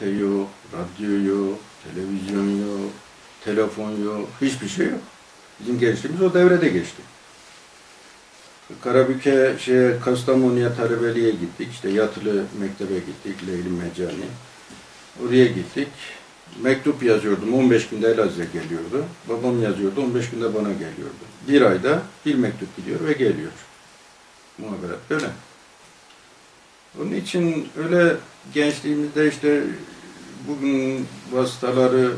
gazete yok, radyo yok, televizyon yok, telefon yok, hiçbir şey yok. Bizim gençliğimiz o devrede geçti. Karabük'e, şeye, Kastamonu'ya talebeliğe gittik. İşte yatılı mektebe gittik, Leyli Mecani. Oraya gittik. Mektup yazıyordum, 15 günde Elazığ'a geliyordu. Babam yazıyordu, 15 günde bana geliyordu. Bir ayda bir mektup gidiyor ve geliyor. Muhaberat böyle. Onun için öyle gençliğimizde işte bugün vasıtaları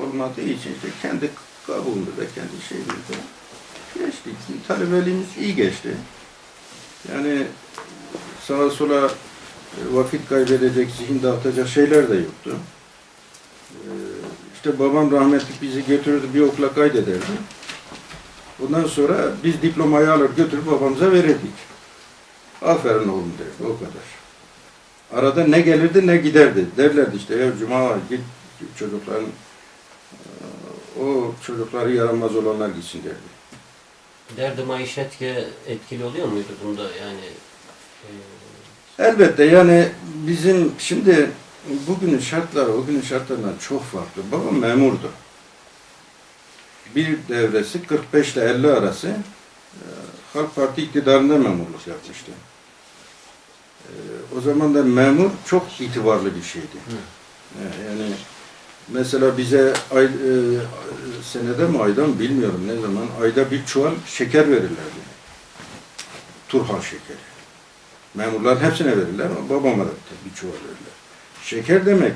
olmadığı için işte kendi kabuğunda da kendi şeyimizde geçtik. Talebeliğimiz iyi geçti. Yani sağa sola e, vakit kaybedecek, zihin dağıtacak şeyler de yoktu. Ee, İşte babam rahmetli bizi götürürdü, bir okula kaydederdi. Ondan sonra biz diplomayı alır götürüp babamıza verirdik. Aferin oğlum derdi, o kadar. Arada ne gelirdi ne giderdi. Derlerdi işte ya cuma git çocukların o çocukları yaramaz olanlar gitsin derdi. Derdi maişet ki etkili oluyor muydu bunda yani? e, Elbette yani bizim şimdi bugünün şartları o günün şartlarından çok farklı. Babam memurdu. Bir devresi 45 ile 50 arası Halk Parti iktidarında memurluk yapmıştı. E, o zaman da memur çok itibarlı bir şeydi. E, Yani mesela bize ay, e, senede mi aydan bilmiyorum ne zaman ayda bir çuval şeker verirlerdi. Turhal şekeri. Memurların hepsine verirler ama babama da bir çuval verirler. Şeker demek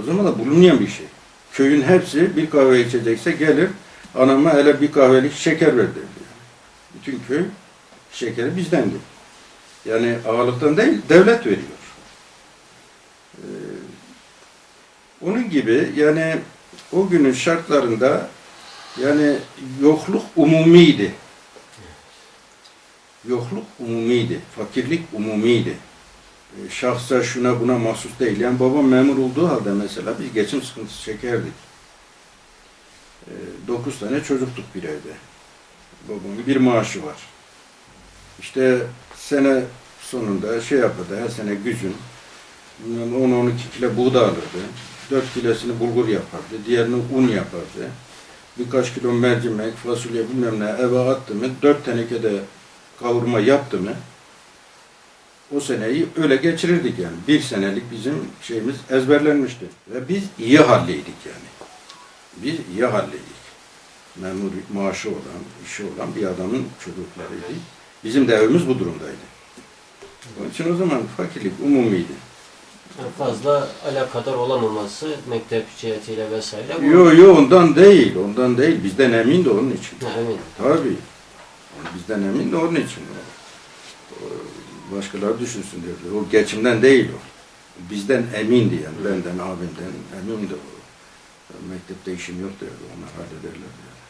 o zaman da bulunmayan bir şey. Köyün hepsi bir kahve içecekse gelir anama hele bir kahvelik şeker ver köy şekeri bizdendi. Yani ağalıktan değil devlet veriyor. Ee, onun gibi yani o günün şartlarında yani yokluk umumiydi. Yokluk umumiydi, fakirlik umumiydi. E, Şahsa şuna buna mahsus değil. Yani babam memur olduğu halde mesela biz geçim sıkıntısı çekerdik. E, Dokuz tane çocuktuk bir evde. Babamın bir maaşı var. İşte sene sonunda şey yapardı, her sene güzün 10-12 kilo buğday alırdı. 4 kilosunu bulgur yapardı, diğerini un yapardı. Birkaç kilo mercimek, fasulye bilmem ne eve attı mı, 4 tenekede kavurma yaptı mı o seneyi öyle geçirirdik yani. Bir senelik bizim şeyimiz ezberlenmişti. Ve biz iyi halleydik yani. Biz iyi halleydik. Memur maaşı olan, işi olan bir adamın çocuklarıydı. Bizim de evimiz bu durumdaydı. Onun için o zaman fakirlik umumiydi. yani fazla alakadar olamaması mektep cihetiyle vesaire. bu- Yo yo ondan değil, ondan değil. Bizden emin de onun için. Ha, eminim. Tabii. Bizden emin de onun için. Başkaları düşünsün derdi. O geçimden değil o. Bizden emindi yani. Benden, abimden emindi o. Mektepte işim yok derdi. Onlar hallederler derdi.